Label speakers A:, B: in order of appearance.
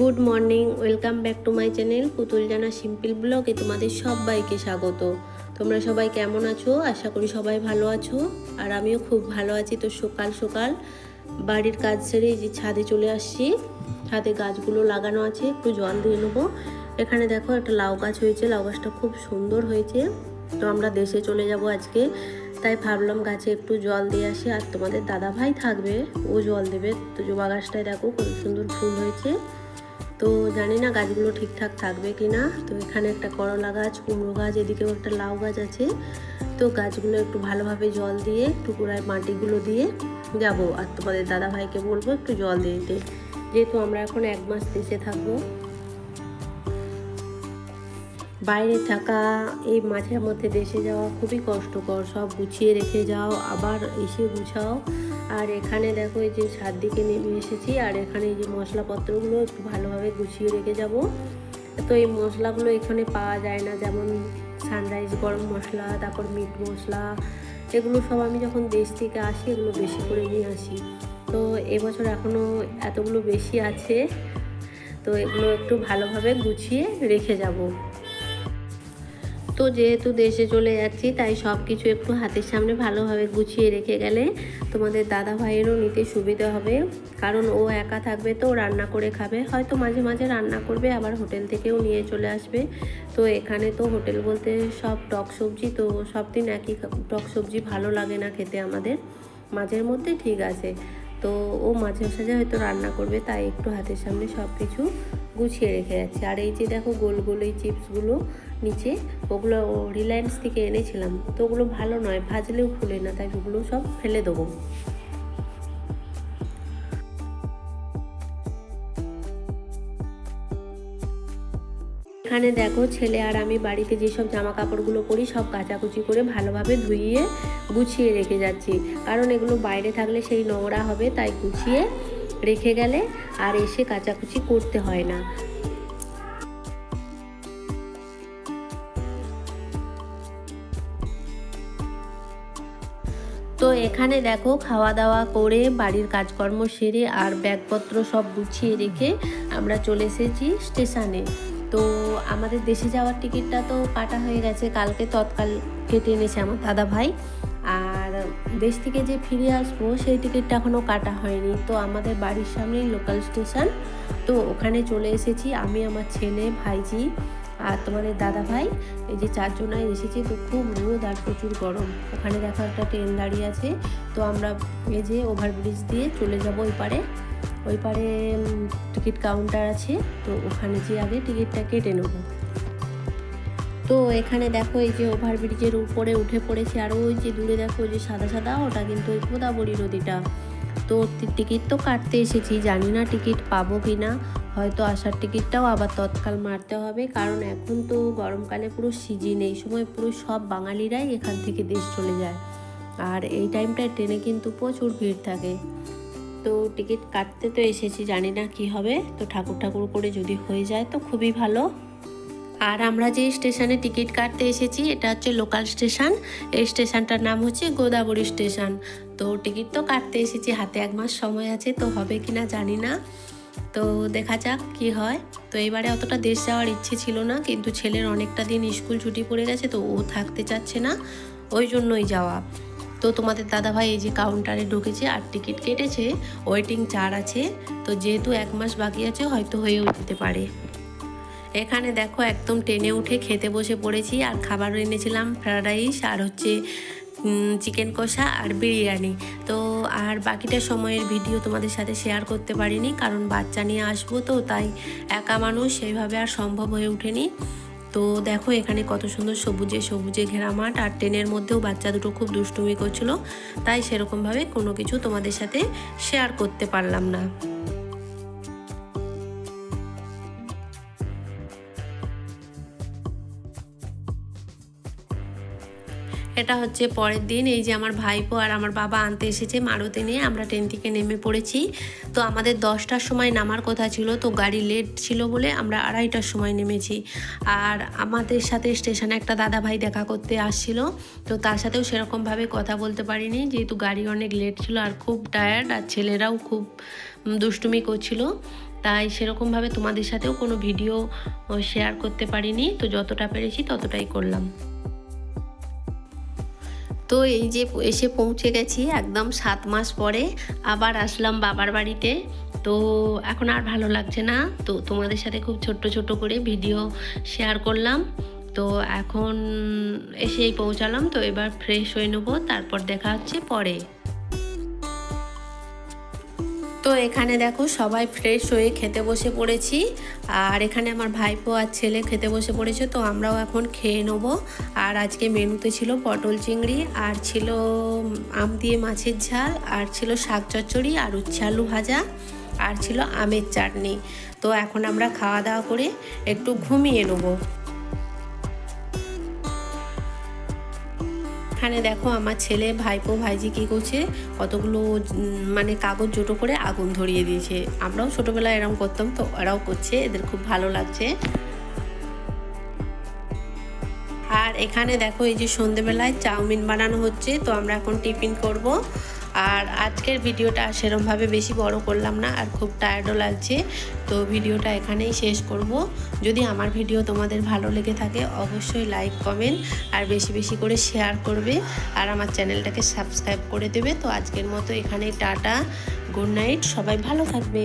A: Good morning, welcome back to my channel Putul Jana simple ব্লগে তোমাদের সবাইকে স্বাগত। তোমরা সবাই কেমন আছো? আশা করি সবাই ভালো আছো। আর আমিও খুব ভালো আছি। তো সকাল সকাল বাড়ির কাজ সেরে যে ছাদে চলে আসছি। ছাদে গাছগুলো লাগানো আছে, একটু জল দিয়ে নেব। এখানে দেখো একটা লাউ গাছ হয়েছে, লাউ গাছটা খুব সুন্দর হয়েছে। তো আমরা দেশে চলে যাব আজকে। তাই ভাবলাম গাছে একটু জল দিয়ে আসি। আর তোমাদের দাদা ভাই থাকবে, ও জল দেবে। তো জবা গাছটায় দেখো কত সুন্দর ফুল হয়েছে। তো জানি না গাছগুলো ঠিকঠাক থাকবে কি না। তো এখানে একটা করলা গাছ, কুমড়ো গাছ, এদিকেও একটা লাউ গাছ আছে। তো গাছগুলো একটু ভালোভাবে জল দিয়ে, টুকুরায় মাটিগুলো দিয়ে যাব। আর তোমাদের দাদাভাইকে বলব একটু জল দিয়ে দিতে। যেহেতু আমরা এখন এক মাস দেশে থাকব বাইরে থাকা, এই মাঝের মধ্যে দেশে যাওয়া খুবই কষ্টকর। সব গুছিয়ে রেখে যাও, আবার এসে গুছাও। আর এখানে দেখো এই যে ছাদ দিকে নেমে এসেছি, আর এখানে এই যে মশলাপত্রগুলো একটু ভালোভাবে গুছিয়ে রেখে যাব। তো এই মশলাগুলো এখানে পাওয়া যায় না, যেমন সানরাইজ গরম মশলা, তারপর মিট মশলা এগুলো সব আমি যখন দেশ থেকে আসি, এগুলো বেশি করে নিয়ে আসি। তো এবছর এখনও এতগুলো বেশি আছে, তো এগুলো একটু ভালোভাবে গুছিয়ে রেখে যাব। তো যেহেতু দেশে চলে যাচ্ছি, তাই সব কিছু একটু হাতের সামনে ভালোভাবে গুছিয়ে রেখে গেলে তোমাদের দাদা ভাইয়েরও নিতে সুবিধা হবে। কারণ ও একা থাকবে তো রান্না করে খাবে। হয়তো মাঝে মাঝে রান্না করবে, আবার হোটেল থেকেও নিয়ে চলে আসবে। তো এখানে তো হোটেল বলতে সব টক সবজি, তো সব দিন একই টক সবজি ভালো লাগে না খেতে আমাদের। মাঝের মধ্যে ঠিক আছে। তো ও মাঝে সাঝে হয়তো রান্না করবে, তাই একটু হাতের সামনে সব কিছু গুছিয়ে রেখে যাচ্ছে। আর এই যে দেখো গোল গোল এই চিপসগুলো নিচে, ওগুলো রিলায়েন্স থেকে এনেছিলাম। তো ওগুলো ভালো নয়, ভাজলেও ফুলে না, তাই ওগুলো সব ফেলে দেবো। এখানে দেখো ছেলে আর আমি বাড়িতে যেসব জামা কাপড়গুলো পরি, সব কাচাকুচি করে ভালোভাবে ধুইয়ে গুছিয়ে রেখে যাচ্ছি। কারণ এগুলো বাইরে থাকলে সেই নোংরা হবে, তাই গুছিয়ে রেখে গেলে আর এসে কাচাকুচি করতে হয় না। তো এখানে দেখো খাওয়া দাওয়া করে বাড়ির কাজকর্ম সেরে আর ব্যাগপত্র সব গুছিয়ে রেখে আমরা চলে এসেছি স্টেশনে। তো আমাদের দেশে যাওয়ার টিকিটটা তো কাটা হয়ে গেছে। কালকে তৎকাল কেটে এনেছে আমার দাদা ভাই আর দেশ থেকে যে ফিরে আসব, সেই টিকিটটা এখনও কাটা হয়নি। তো আমাদের বাড়ির সামনেই লোকাল স্টেশন তো ওখানে চলে এসেছি আমি, আমার ছেলে, ভাইজি আর তোমাদের দাদা ভাই এই যে চারজনায় এসেছি, তো খুব রোদ আর প্রচুর গরম। ওখানে দেখো একটা ট্রেন দাঁড়িয়ে আছে। তো আমরা এই যে ওভারব্রিজ দিয়ে চলে যাব ওই পারে। ওই পারে টিকিট কাউন্টার আছে। তো ওখানে যে আগে টিকিটটা কেটে নেব। তো এখানে দেখো এই যে ওভারব্রিজের উপরে উঠে পড়েছে, আর ওই যে দূরে দেখো যে সাদা সাদা, ওটা কিন্তু ওই গোদাবরী নদীটা। তো টিকিট তো কাটতে এসেছি, জানি না টিকিট পাবো কি না হয়তো আসার টিকিটটাও আবার তৎকাল মারতে হবে, কারণ এখন তো গরমকালে পুরো সিজন, এই সময় পুরো সব বাঙালিরাই এখান থেকে দেশ চলে যায়। আর এই টাইমটায় ট্রেনে কিন্তু প্রচুর ভিড় থাকে। তো টিকিট কাটতে তো এসেছি, জানি না কি হবে। তো ঠাকুর ঠাকুর করে যদি হয়ে যায় তো খুবই ভালো। আর আমরা যে স্টেশনে টিকিট কাটতে এসেছি, এটা হচ্ছে লোকাল স্টেশন। এই স্টেশনটার নাম হচ্ছে গোদাবরী স্টেশন। তো টিকিট তো কাটতে এসেছি, হাতে এক মাস সময় আছে, তো হবে কি না জানি না। তো দেখা যাক কি হয়। তো এবারে অতটা দেশ যাওয়ার ইচ্ছে ছিল না, কিন্তু ছেলের অনেকটা দিন স্কুল ছুটি পড়ে গেছে, তো ও থাকতে চাচ্ছে না, ওই জন্যই যাওয়া। তো তোমাদের দাদাভাই এই যে কাউন্টারে ঢুকেছে আর টিকিট কেটেছে, ওয়েটিং চার আছে, তো যেহেতু এক মাস বাকি আছে, হয়তো হয়েও যেতে পারে। এখানে দেখো একদম টেনে উঠে খেতে বসে পড়েছি আর খাবার এনেছিলাম ফ্রায়েড রাইস আর হচ্ছে চিকেন কষা আর বিরিয়ানি। তো আর বাকিটা সময়ের ভিডিও তোমাদের সাথে শেয়ার করতে পারিনি কারণ বাচ্চা নিয়ে আসব তো, তাই একা মানুষ সেইভাবে আর সম্ভব হয়ে ওঠেনি। তো দেখো এখানে কত সুন্দর সবুজে সবুজে ঘেরা মাঠ আর ট্রেনের মধ্যেও বাচ্চা দুটো খুব দুষ্টুমি করছিল, তাই সেরকমভাবে কোনো কিছু তোমাদের সাথে শেয়ার করতে পারলাম না। এটা হচ্ছে পরের দিন, এই যে আমার ভাইপো আর আমার বাবা আনতে এসেছে মারুতি নিয়ে, আমরা ট্রেন থেকে নেমে পড়েছি। তো আমাদের দশটার সময় নামার কথা ছিল, তো গাড়ি লেট ছিল বলে আমরা আড়াইটার সময় নেমেছি। আর আমাদের সাথে স্টেশনে একটা দাদা ভাই দেখা করতে আসছিল, তো তার সাথেও সেরকমভাবে কথা বলতে পারিনি, যেহেতু গাড়ি অনেক লেট ছিল আর খুব টায়ার্ড আর ছেলেরাও খুব দুষ্টুমি করছিল। তাই সেরকমভাবে তোমাদের সাথেও কোনো ভিডিও শেয়ার করতে পারিনি, তো যতটা পেরেছি ততটাই করলাম। তো এই যে এসে পৌঁছে গেছি একদম সাত মাস পরে আবার আসলাম বাবার বাড়িতে। তো এখন আর ভালো লাগছে না। তো তোমাদের সাথে খুব ছোট্ট ছোট করে ভিডিও শেয়ার করলাম। তো এখন এসেই পৌঁছালাম। তো এবার ফ্রেশ হয়ে নেব। তারপর দেখা হচ্ছে পরে। এখানে দেখো সবাই ফ্রেশ হয়ে খেতে বসে পড়েছি। আর এখানে আমার ভাইপো আর ছেলে খেতে বসে পড়েছে, তো আমরাও এখন খেয়ে নেব। আর আজকে মেনুতে ছিল পটল চিংড়ি, আর ছিল আম দিয়ে মাছের ঝাল, আর ছিল শাক চচ্চড়ি, আর উচ্ছে আলু ভাজা, আর ছিল আমের চাটনি। তো এখন আমরা খাওয়া দাওয়া করে একটু ঘুমিয়ে নেব। এখানে দেখো আমার ছেলে, ভাইপো, ভাইজি কী করছে? কতগুলো মানে কাগজ জোটো করে আগুন ধরিয়ে দিয়েছে। আমরাও ছোটোবেলায় এরকম করতাম, তো ওরাও করছে, এদের খুব ভালো লাগছে। আর এখানে দেখো এই যে সন্ধেবেলায় চাউমিন বানানো হচ্ছে, তো আমরা এখন টিফিন করব। আর আজকের ভিডিওটা সেরমভাবে বেশি বড় করলাম না, আর খুব টায়ার্ডও লাগছে। তো ভিডিওটা এখানেই শেষ করব। যদি আমার ভিডিও তোমাদের ভালো লেগে থাকে, অবশ্যই লাইক কমেন্ট আর বেশি বেশি করে শেয়ার করবে আর আমার চ্যানেলটাকে সাবস্ক্রাইব করে দেবে। তো আজকের মতো এখানেই টাটা গুড নাইট সবাই ভালো থাকবে।